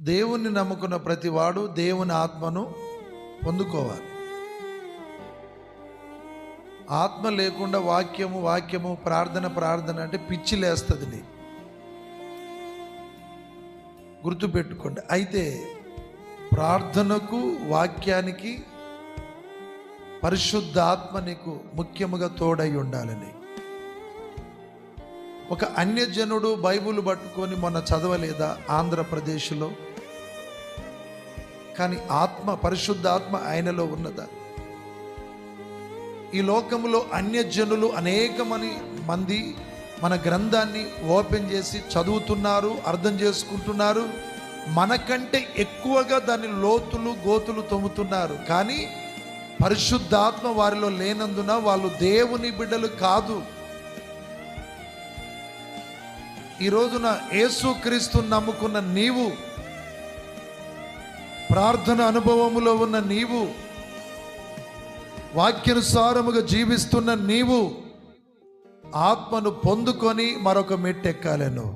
దేవుణ్ణి నమ్ముకున్న ప్రతివాడు దేవుని ఆత్మను పొందుకోవాలి. ఆత్మ లేకుండా వాక్యము వాక్యము ప్రార్థన ప్రార్థన అంటే పిచ్చి లేస్తుంది నీ గుర్తుపెట్టుకోండి. అయితే ప్రార్థనకు వాక్యానికి పరిశుద్ధ ఆత్మ నీకు ముఖ్యముగా తోడై ఉండాలని ఒక అన్యజనుడు బైబుల్ పట్టుకొని మొన్న చదవలేదా ఆంధ్రప్రదేశ్లో? కానీ ఆత్మ పరిశుద్ధ ఆత్మ ఆయనలో ఉన్నదా? ఈ లోకంలో అన్యజనులు అనేకమని మంది మన గ్రంథాన్ని ఓపెన్ చేసి చదువుతున్నారు అర్థం చేసుకుంటున్నారు. మనకంటే ఎక్కువగా దాని లోతులు గోతులు తొమ్ముతున్నారు. కానీ పరిశుద్ధాత్మ వారిలో లేనందున వాళ్ళు దేవుని బిడ్డలు కాదు. ఈ రోజున యేసుక్రీస్తు నమ్ముకున్న నీవు ప్రార్థన అనుభవములో ఉన్న నీవు వాక్యానుసారముగా జీవిస్తున్న నీవు ఆత్మను పొందుకొని మరొక మెట్టెక్కాలను.